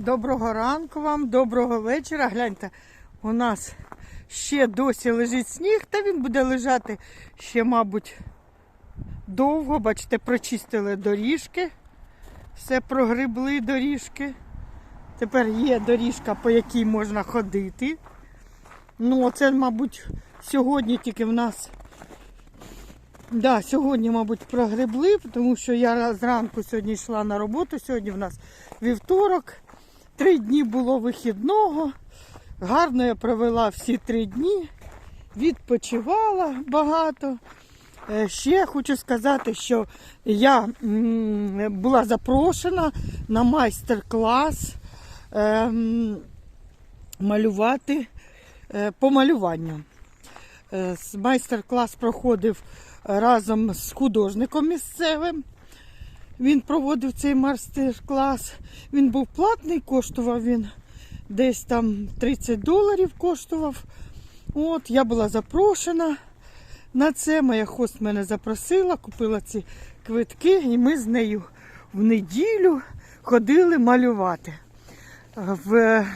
Доброго ранку вам, доброго вечора. Гляньте, у нас ще досі лежить сніг, та він буде лежати ще, мабуть, довго. Бачите, прочистили доріжки, все прогребли доріжки. Тепер є доріжка, по якій можна ходити. Ну, це, мабуть, сьогодні тільки в нас. Да, сьогодні, мабуть, прогребли, тому що я зранку сьогодні йшла на роботу. Сьогодні в нас вівторок. Три дні було вихідного. Гарно я провела всі три дні. Відпочивала багато. Е, Ще хочу сказати, що я була запрошена на майстер-клас е, малювати е, по малюванню. Е, Майстер-клас проходив разом з художником місцевим. Він проводив цей майстер-клас. Він був платний, коштував він десь там 30 доларів коштував. От, я була запрошена на це. Моя хост мене запросила, купила ці квитки, і ми з нею в неділю ходили малювати. В,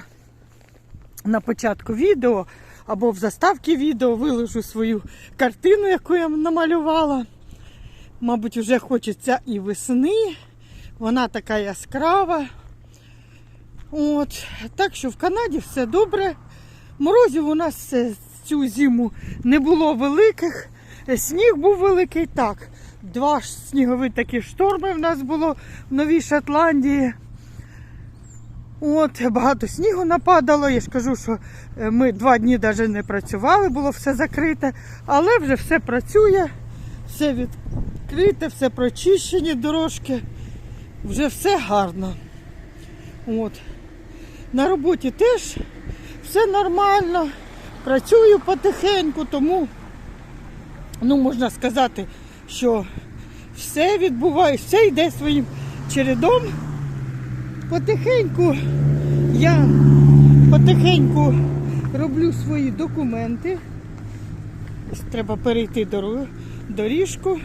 на початку відео або в заставці відео виложу свою картину, яку я намалювала. Мабуть, вже хочеться і весни. Вона така яскрава. От. Так що в Канаді все добре. Морозів у нас е, цю зиму не було великих. Е, Сніг був великий, так. Два снігові такі шторми в нас було в Новій Шотландії. От, багато снігу нападало. Я ж кажу, що е, ми два дні навіть не працювали, було все закрите, але вже все працює, все відкрите, все прочищені дорожки. Вже все гарно. От. На роботі теж все нормально. Працюю потихеньку, тому ну, можна сказати, що все відбувається, все йде своїм чередом. Потихеньку я потихеньку роблю свої документи. Треба перейти дорогу, доріжку.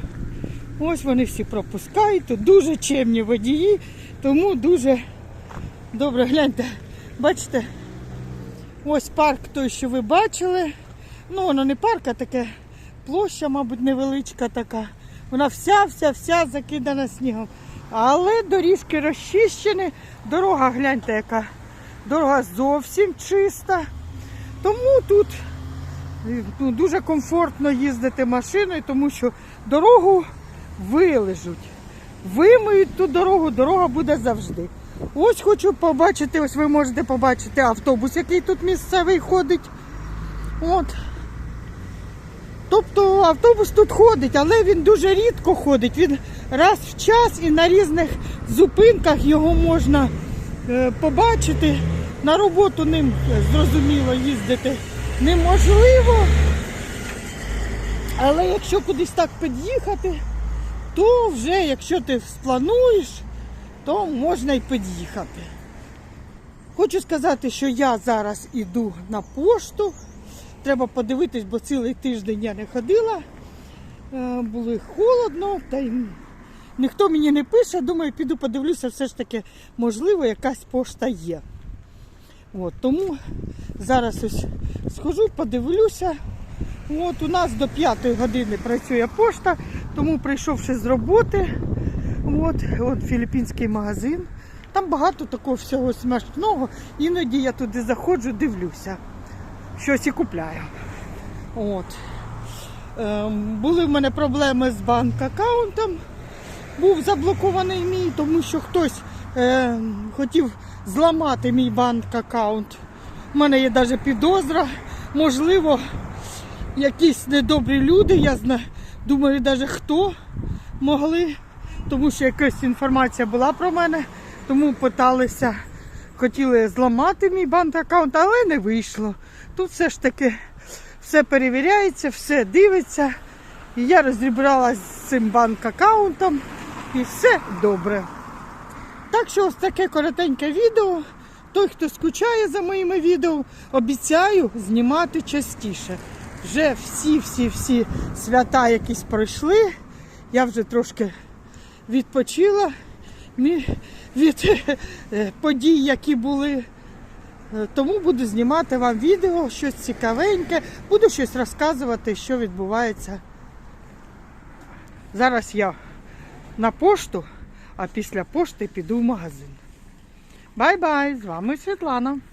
Ось вони всі пропускають. Тут дуже чемні водії, тому дуже добре. Гляньте, бачите, ось парк той, що ви бачили. Ну, воно не парк, а таке площа, мабуть, невеличка така. Вона вся-вся-вся закидана снігом. Але доріжки розчищені, дорога, гляньте, яка дорога зовсім чиста. Тому тут ну, дуже комфортно їздити машиною, тому що дорогу вилежуть. Вимиють ту дорогу, дорога буде завжди. Ось хочу побачити, ось ви можете побачити автобус, який тут місцевий ходить. От. Тобто автобус тут ходить, але він дуже рідко ходить. Він раз в час і на різних зупинках його можна е, побачити. На роботу ним е, зрозуміло їздити неможливо. Але якщо кудись так під'їхати, то вже якщо ти сплануєш, то можна й під'їхати. Хочу сказати, що я зараз іду на пошту. Треба подивитись, бо цілий тиждень я не ходила. Е, Було холодно, та й ніхто мені не пише. Думаю, піду подивлюся, все ж таки, можливо, якась пошта є. От, тому зараз ось схожу, подивлюся. От у нас до 5 години працює пошта, тому прийшовши з роботи, от, от філіппінський магазин. Там багато такого всього смачного. Іноді я туди заходжу, дивлюся щось і купляю. От. Ем, були в мене проблеми з банк-аккаунтом. Був заблокований мій, тому що хтось е, хотів зламати мій банк-аккаунт. У мене є навіть підозра. Можливо, якісь недобрі люди, я знаю, думаю, навіть хто могли, тому що якась інформація була про мене, тому питалися, хотіли зламати мій банк-аккаунт, але не вийшло. Тут все ж таки все перевіряється, все дивиться. І я розібралася з цим банк-аккаунтом і все добре. Так що ось таке коротеньке відео. Той, хто скучає за моїми відео, обіцяю знімати частіше. Вже всі-всі-всі свята якісь пройшли. Я вже трошки відпочила. Від е, подій, які були. Е, Тому буду знімати вам відео, щось цікавеньке, буду щось розказувати, що відбувається. Зараз я на пошту, а після пошти піду в магазин. Бай-бай! З вами Світлана.